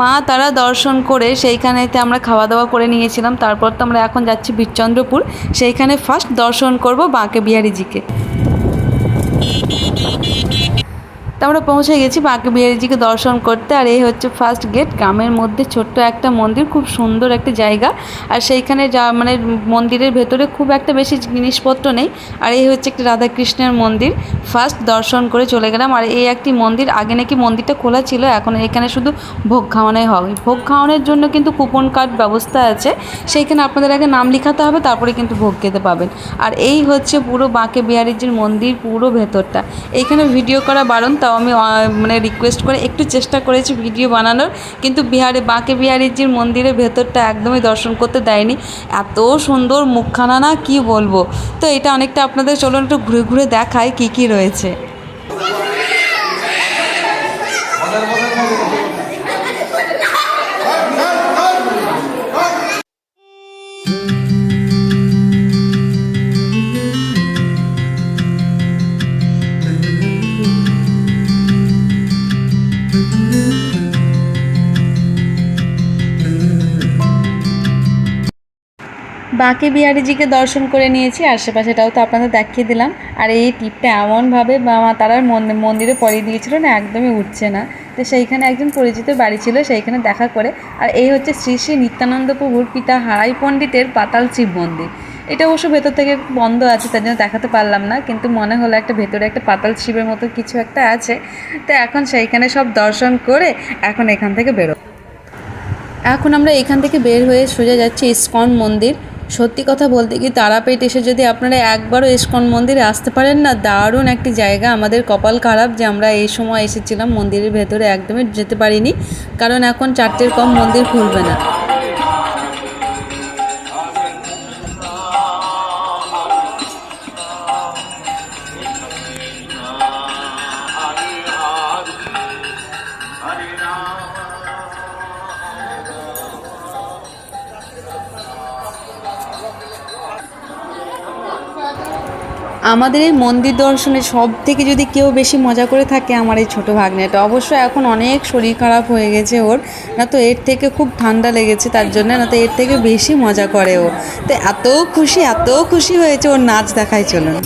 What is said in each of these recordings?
মা তারা দর্শন করে সেইখানেতে আমরা খাওয়া দাওয়া করে নিয়েছিলাম। তারপর তো আমরা এখন যাচ্ছি বীরচন্দ্রপুর। সেইখানে ফার্স্ট দর্শন করব বাঁকে বিহারীজিকে। আমরা পৌঁছে গেছি বাঁকে বিহারিজিকে দর্শন করতে। আর এই হচ্ছে ফার্স্ট গেট গ্রামের মধ্যে ছোট্ট একটা মন্দির, খুব সুন্দর একটা জায়গা। আর সেইখানে যা মানে মন্দিরের ভেতরে খুব একটা বেশি জিনিসপত্র নেই। আর এই হচ্ছে একটি রাধাকৃষ্ণের মন্দির। ফার্স্ট দর্শন করে চলে গেলাম। আর এই একটি মন্দির, আগে নাকি মন্দিরটা খোলা ছিল, এখন এখানে শুধু ভোগ খাওয়ানোই হবে। ভোগ খাওয়ানোর জন্য কিন্তু কুপন কার্ড ব্যবস্থা আছে। সেইখানে আপনাদের আগে নাম লেখাতে হবে, তারপরে কিন্তু ভোগ খেতে পাবেন। আর এই হচ্ছে পুরো বাঁকে বিহারিজির মন্দির পুরো ভেতরটা। এইখানে ভিডিও করা বারণ, তাও আমি মানে রিকোয়েস্ট করে একটু চেষ্টা করেছি ভিডিও বানানোর, কিন্তু বিহারে, বাঁকে বিহারীজির মন্দিরের ভেতরটা একদমই দর্শন করতে দেয়নি। এত সুন্দর মুখখানা না, কি বলব? তো এটা অনেকটা আপনাদের, চলুন একটু ঘুরে ঘুরে দেখায় কি কি রয়েছে। বাঁকে বিহারীজিকে দর্শন করে নিয়েছি, আশেপাশেটাও তো আপনাদের দেখিয়ে দিলাম। আর এই টিপটা এমনভাবে মা মন- মন্দিরে পরিয়ে দিয়েছিল না, একদমই উঠছে না। তো সেইখানে একজন পরিচিত বাড়ি ছিল, সেইখানে দেখা করে। আর এই হচ্ছে শ্রী শ্রী নিত্যানন্দ প্রভুর পিতা হারাই পণ্ডিতের পাতাল শিব মন্দির। এটা অবশ্য ভেতর থেকে বন্ধ আছে, তার জন্য দেখাতে পারলাম না, কিন্তু মনে হলো একটা ভেতরে একটা পাতাল শিবের মতো কিছু একটা আছে। তো এখন সেইখানে সব দর্শন করে এখন এখান থেকে বেরো। এখন আমরা এখান থেকে বের হয়ে সোজা যাচ্ছি ইস্কন মন্দির। সত্যি কথা বলতে কি তারাপীঠ এসে যদি আপনারা একবারও ইস্কন মন্দিরে আসতে পারেন না, দারুণ একটি জায়গা। আমাদের কপাল খারাপ যে আমরা এই সময় এসেছিলাম, মন্দিরের ভেতরে একদমই যেতে পারিনি। কারণ এখন চারটের কম মন্দির খুলবে না। আমাদের এই মন্দির দর্শনে সব থেকে যদি কেউ বেশি মজা করে থাকে আমার এই ছোটো ভাগ্নেটা, অবশ্য এখন অনেক শরীর খারাপ হয়ে গেছে ওর, না তো এর থেকে খুব ঠান্ডা লেগেছে তার জন্য, না তো এর থেকে বেশি মজা করে ও। তো এত খুশি এত খুশি হয়েছে ওর নাচ দেখাই চলুন।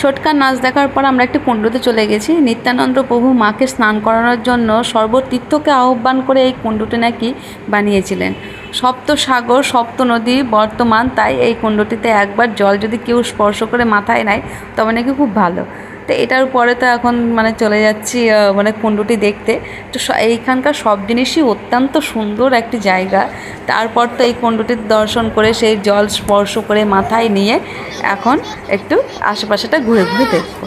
ছোটকার নাচ দেখার পর আমরা একটি কুণ্ডতে চলে গেছি। নিত্যানন্দ প্রভু মাকে স্নান করানোর জন্য সর্বতীর্থকে আহ্বান করে এই কুণ্ডটি নাকি বানিয়েছিলেন। সপ্ত সাগর সপ্ত নদী বর্তমান, তাই এই কুণ্ডটিতে একবার জল যদি কেউ স্পর্শ করে মাথায় নেয়, তবে নাকি খুব ভালো। তো এটার পরে তো এখন মানে চলে যাচ্ছি মানে কুণ্ডুটি দেখতে। তো এইখানকার সব জিনিসই অত্যন্ত সুন্দর একটি জায়গা। তারপর তো এই কুণ্ডটির দর্শন করে, সেই জল স্পর্শ করে মাথায় নিয়ে এখন একটু আশেপাশেটা ঘুরে ঘুরে দেখব।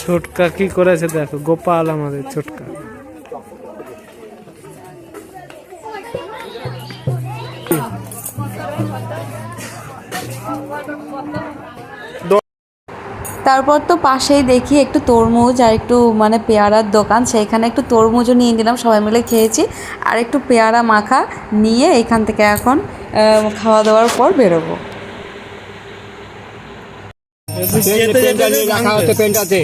ছোটকা কি করেছে দেখো, গোপাল আমাদের ছোটকা। তারপর তো পাশেই দেখি একটু তরমুজ আর একটু মানে পেয়ারার দোকান, সেইখানে একটু তরমুজও নিয়ে নিলাম, সবাই মিলে খেয়েছি। আর একটু পেয়ারা মাখা নিয়ে এখান থেকে এখন খাওয়া দাওয়ার পর বেরোবো। রাখা হচ্ছে পেনটাতে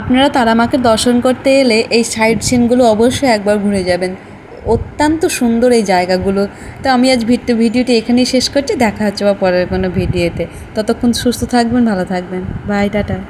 আপনারা তারামাকে দর্শন করতে এলে এই সাইড সিনগুলো অবশ্যই একবার ঘুরে যাবেন। অত্যন্ত সুন্দর এই জায়গাগুলো। তো আমি আজ ভিডিও ভিডিওটি এখানেই শেষ করছি। দেখা হচ্ছে বা পরের কোনো ভিডিওতে। ততক্ষণ সুস্থ থাকবেন, ভালো থাকবেন। Bye, tata.